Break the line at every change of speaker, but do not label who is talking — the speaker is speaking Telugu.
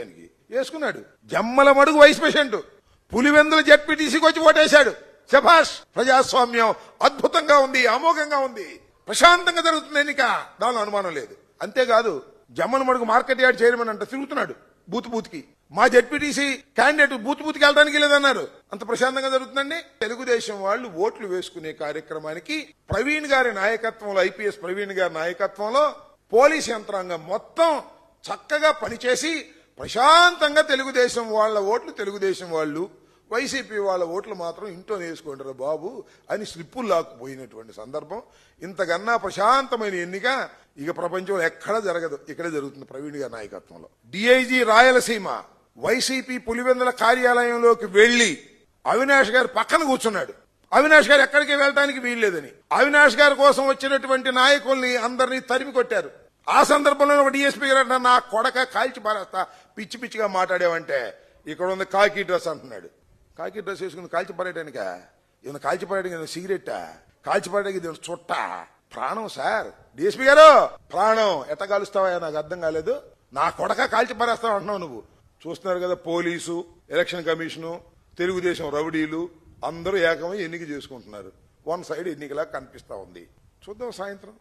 దానికి వేసుకున్నాడు. జమ్మల మడుగు వైస్ ప్రెసిడెంట్. పులివెందులు జడ్పీటీసీకి వచ్చి ఓటేశాడు. శభాష్ ప్రజాస్వామ్యం అద్భుతంగా ఉంది అమోఘంగా ఉంది. ప్రశాంతంగా జరుగుతుంది ఎన్నిక. దానిలో అనుమానం లేదు. అంతేకాదు జమ్మల మడుగు మార్కెట్ యార్డ్ చైర్మన్ అంట తిరుగుతున్నాడు బూత్ బూత్కి. మా జడ్పీటీసీ క్యాండిడేట్ బూత్ బూత్కి వెళ్ళడానికి లేదన్నారు అంత ప్రశాంతంగా జరుగుతుందండి? తెలుగుదేశం వాళ్ళు ఓట్లు వేసుకునే కార్యక్రమానికి ప్రవీణ్ గారి నాయకత్వంలో ఐపీఎస్ ప్రవీణ్ గారి నాయకత్వంలో పోలీస్ యంత్రాంగం మొత్తం చక్కగా పనిచేసి ప్రశాంతంగా తెలుగుదేశం వాళ్ళ ఓట్లు తెలుగుదేశం వాళ్ళు. వైసీపీ వాళ్ళ ఓట్లు మాత్రం ఇంట్లో వేసుకుంటారు బాబు అని స్లిప్పులు లాక్కుపోయినటువంటి సందర్భం. ఇంతకన్నా ప్రశాంతమైన ఎన్నిక ఇక ప్రపంచంలో ఎక్కడ జరగదు. ఇక్కడే జరుగుతుంది ప్రవీణ్ గారి నాయకత్వంలో. డిఐజీ రాయలసీమ వైసీపీ పులివెందుల కార్యాలయంలోకి వెళ్ళి అవినాష్ గారు పక్కన కూర్చున్నాడు. అవినాష్ గారు ఎక్కడికి వెళ్ళడానికి వీల్లేదని. అవినాష్ గారి కోసం వచ్చినటువంటి నాయకుల్ని అందరినీ తరిమి కొట్టారు. ఆ సందర్భంలో ఒక డిఎస్పీ గారు అంటున్నారు, నా కొడక కాల్చి పారేస్తా. పిచ్చి పిచ్చిగా మాట్లాడావంటే ఇక్కడ ఉంది కాకి డ్రెస్ అంటున్నాడు. కాకి డ్రెస్ వేసుకుని కాల్చి పారేయడానికా ఏమైనా కాల్చి పారేయడానికి సిగరెట్టా? కాల్చి పారేయడానికి ఇది చుట్ట? ప్రాణం సార్. డిఎస్పీ గారు ప్రాణం. ఎట్ట కాలుస్తావా నాకు అర్థం కాలేదు. నా కొడక కాల్చి పారేస్తావు అంటున్నావు నువ్వు. చూస్తున్నారు కదా పోలీసు ఎలక్షన్ కమిషను తెలుగుదేశం రౌడీలు అందరూ ఏకమై ఎన్నిక చేసుకుంటున్నారు. వన్ సైడ్ ఎన్నికలా కనిపిస్తా ఉంది. చూద్దాం సాయంత్రం.